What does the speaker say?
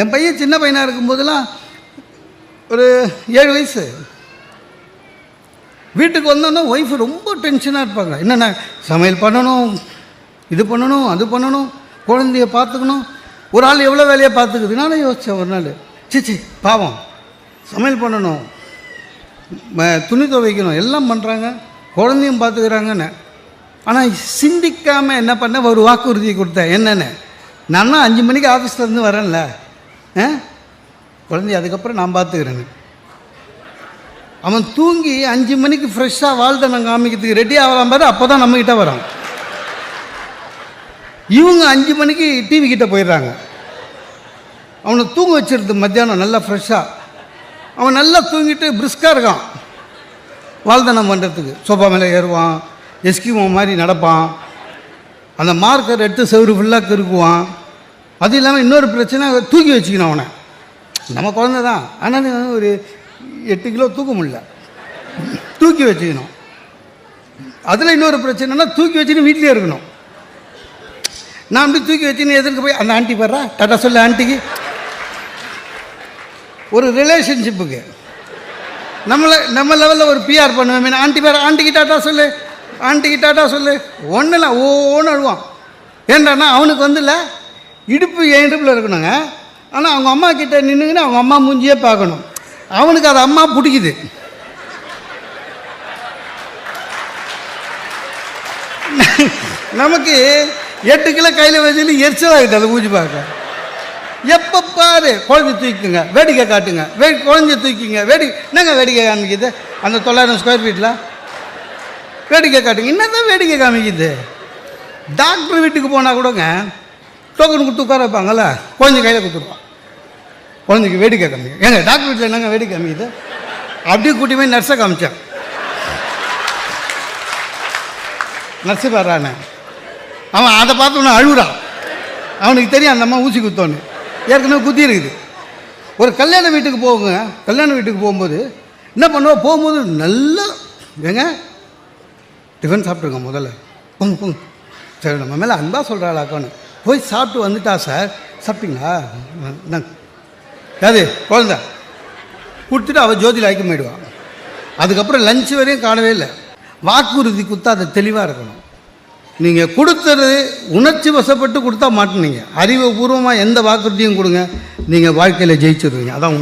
என் பையன் சின்ன பையனாக இருக்கும்போதெல்லாம் ஒரு ஏழு வயசு. வீட்டுக்கு வந்தோன்னா ஒய்ஃபு ரொம்ப டென்ஷனாக இருப்பாங்க. என்னென்ன சமையல் பண்ணணும் இது பண்ணணும் அது பண்ணணும் குழந்தைய பார்த்துக்கணும். ஒரு ஆள் எவ்வளோ வேலையை பார்த்துக்குது? நானும் யோசித்தேன் ஒரு நாள். சிச்சி பாவம். சமையல் பண்ணணும். துணி துவைக்கணும். எல்லாம் பண்ணுறாங்க குழந்தையும் பார்த்துக்கிறாங்கன்னு. ஆனால் சிந்திக்காமல் என்ன பண்ண? ஒரு வாக்குறுதி கொடுத்தேன். என்னென்னு? நான் அஞ்சு மணிக்கு ஆஃபீஸில் இருந்து வரேன்ல. குழந்தைய அதுக்கப்புறம் நான் பார்த்துக்கிறேன்னு. அவன் தூங்கி அஞ்சு மணிக்கு ஃப்ரெஷ்ஷாக வாழ்த்தனம் காமிக்கிறதுக்கு ரெடி ஆகலாம் பாரு அப்போ தான் நம்மக்கிட்ட வரான். இவங்க அஞ்சு மணிக்கு டிவி கிட்டே போயிடுறாங்க. அவனை தூங்க வச்சிருது மத்தியானம் நல்லா ஃப்ரெஷ்ஷாக அவன் நல்லா தூங்கிட்டு பிரிஸ்காக இருக்கான். வாழ்தனம் பண்ணுறதுக்கு சோஃபா மேலே ஏறுவான் எஸ்கிமோ மாதிரி நடப்பான். அந்த மார்க்கர் எடுத்து செவரு ஃபுல்லாக இருக்குவான் அது இல்லாமல் இன்னொரு பிரச்சனை தூக்கி வச்சுக்கணும் அவனை. நம்ம குழந்தை தான். ஆனால் ஒரு எட்டு கிலோ தூக்க முடியல. தூக்கி வச்சுக்கணும். அதில் இன்னொரு பிரச்சனைனா தூக்கி வச்சுன்னு வீட்லேயே இருக்கணும். நான் அப்படி தூக்கி வச்சுன்னு எதிர்க்க போய் அந்த ஆண்டி வர்றா டாட்டா சொல்லு ஆண்டிக்கு. ஒரு ரிலேஷன்ஷிப்புக்கு நம்மளை நம்ம லெவலில் ஒரு பிஆர் பண்ணுவேன் ஆண்டி பேர் ஆண்டிக்கு டாட்டா சொல்லு. ஆண்டிக்கு டாட்டா சொல்லு. ஒன்றும் இல்லை ஓன்னு அழுவான். ஏன்டானா அவனுக்கு வந்துல இடுப்பு என் இடுப்பில் இருக்கணுங்க. ஆனால் அவங்க அம்மா கிட்ட நின்றுங்கன்னு அவங்க அம்மா மூஞ்சியே பார்க்கணும். அவனுக்கு அது அம்மா பிடிக்குது. நமக்கு எட்டு கிலோ கையில் வச்சுன்னு எரிச்சலாகுது அதை ஊஞ்சி பார்க்க. எப்போ பாரு குழந்தை தூக்கிங்க வேடிக்கை காட்டுங்க வே குழந்தைய தூக்கிங்க வேடி என்னங்க வேடிக்கை காமிக்குது? அந்த தொள்ளாயிரம் ஸ்கொயர் ஃபீட்டில் வேடிக்கை காட்டுங்க. என்னதான் வேடிக்கை காமிக்குது? டாக்டர் வீட்டுக்கு போனால் கூடங்க டோக்கன் கொடுத்து உட்கார வைப்பாங்கல்ல குழந்தை கையில் கொடுத்துருவான். குழந்தைக்கு வேடிக்கை கம்மி ஏங்க டாக்டர் வீட்டில் என்னங்க வேடிக்கை காமிக்குது? அப்படியே கூட்டி போய் நர்ஸை காமிச்சேன். நர்ஸு வர்றானே. அவன் அதை பார்த்தோன்னே அழுகுறான் அவனுக்கு தெரியும் அந்த அம்மா ஊசி குத்தோன்னு. ஏற்கனவே குத்தி இருக்குது. ஒரு கல்யாண வீட்டுக்கு போகுங்க. கல்யாண வீட்டுக்கு போகும்போது என்ன பண்ணுவோம் போகும்போது நல்லா ஏங்க டிஃபன் சாப்பிட்ருங்க முதல்ல. போங்க போங்க. சரி நம்ம மேலே அன்பா சொல்கிறாளாக்கான்னு போய் சாப்பிட்டு வந்துட்டா சார். சாப்பிட்டீங்களா? என்ன? அது குழந்த. கொடுத்துட்டு அவள் ஜோதியில் ஐக்கியம் போயிடுவான் அதுக்கப்புறம் லஞ்சு வரையும் காணவே இல்லை. வாக்குறுதி கொடுத்தா அது தெளிவாக இருக்கணும். நீங்கள் கொடுத்தது உணர்ச்சி வசப்பட்டு கொடுத்தா மாட்டினீங்க அறிவுபூர்வமாக எந்த வாக்குறுதியும் கொடுங்க. நீங்கள் வாழ்க்கையில் ஜெயிச்சிருவீங்க. அதான்